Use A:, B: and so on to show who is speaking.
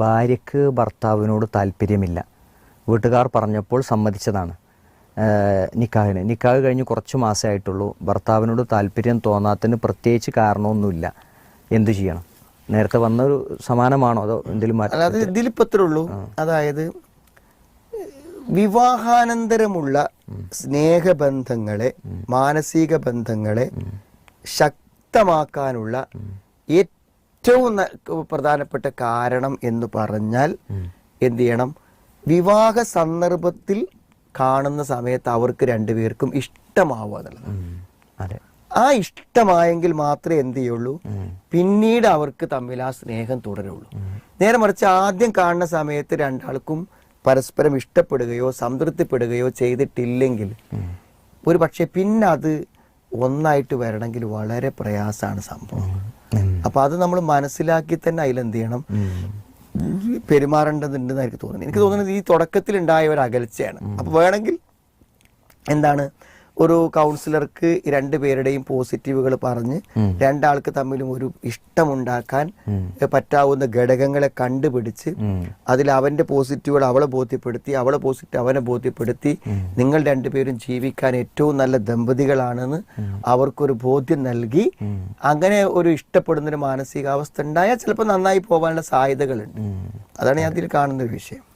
A: ഭാര്യക്ക് ഭർത്താവിനോട് താല്പര്യമില്ല. വീട്ടുകാർ പറഞ്ഞപ്പോൾ സമ്മതിച്ചതാണ്. നിക്കാഹിന്. നിക്കാഹ് കഴിഞ്ഞ് കുറച്ച് മാസമേ ആയിട്ടുള്ളൂ. ഭർത്താവിനോട് താല്പര്യം തോന്നാത്തതിന് പ്രത്യേകിച്ച് കാരണമൊന്നുമില്ല. എന്തു ചെയ്യണം? നേരത്തെ വന്ന ഒരു സമാനമാണോ അതോ എന്തെങ്കിലും മാറ്റം?
B: അല്ലാതെ ഇതിലിപ്പത്രേ ഉള്ളൂ. അതായത് വിവാഹാനന്തരമുള്ള സ്നേഹബന്ധങ്ങളെ മാനസിക ബന്ധങ്ങളെ ശക്തമാക്കാനുള്ള ഏറ്റവും ന- പ്രധാനപ്പെട്ട കാരണം എന്ന് പറഞ്ഞാൽ എന്ത് ചെയ്യണം? വിവാഹ സന്ദർഭത്തിൽ കാണുന്ന സമയത്ത് അവർക്ക് രണ്ടുപേർക്കും ഇഷ്ടമാവുക എന്നുള്ളതാണ്. ആ ഇഷ്ടമായെങ്കിൽ മാത്രമേ എന്ത് ചെയ്യുള്ളൂ? പിന്നീട് അവർക്ക് തമ്മിൽ ആ സ്നേഹം തുടരുള്ളൂ. നേരെ മറിച്ച് ആദ്യം കാണുന്ന സമയത്ത് രണ്ടാൾക്കും പരസ്പരം ഇഷ്ടപ്പെടുകയോ സംതൃപ്തിപ്പെടുകയോ ചെയ്തിട്ടില്ലെങ്കിൽ ഒരു പക്ഷെ പിന്നെ അത് ഒന്നായിട്ട് വരണമെങ്കിൽ വളരെ പ്രയാസമാണ് സംഭവം.
A: ഉം.
B: അപ്പൊ അത് നമ്മൾ മനസ്സിലാക്കി തന്നെ അതിലെന്ത് ചെയ്യണം പെരുമാറേണ്ടതുണ്ടെന്ന് എനിക്ക് തോന്നുന്നത് എനിക്ക് തോന്നുന്നത് ഈ തുടക്കത്തിൽ ഉണ്ടായ ഒരു അകൽച്ചയാണ്. അപ്പൊ വേണമെങ്കിൽ എന്താണ് ഒരു കൗൺസിലർക്ക് രണ്ട് പേരുടെയും പോസിറ്റീവുകൾ പറഞ്ഞ് രണ്ടാൾക്ക് തമ്മിലും ഒരു ഇഷ്ടമുണ്ടാക്കാൻ പറ്റാവുന്ന ഘടകങ്ങളെ കണ്ടുപിടിച്ച് അതിൽ അവന്റെ പോസിറ്റീവുകൾ അവളെ ബോധ്യപ്പെടുത്തി അവളെ പോസിറ്റീവ് അവനെ ബോധ്യപ്പെടുത്തി നിങ്ങൾ രണ്ടുപേരും ജീവിക്കാൻ ഏറ്റവും നല്ല ദമ്പതികളാണെന്ന് അവർക്കൊരു ബോധ്യം നൽകി അങ്ങനെ ഒരു ഇഷ്ടപ്പെടുന്നൊരു മാനസികാവസ്ഥ ഉണ്ടായാൽ ചിലപ്പോൾ നന്നായി പോകാനുള്ള സാധ്യതകളുണ്ട്. അതാണ് ഞാൻ അതിൽ കാണുന്ന ഒരു വിഷയം.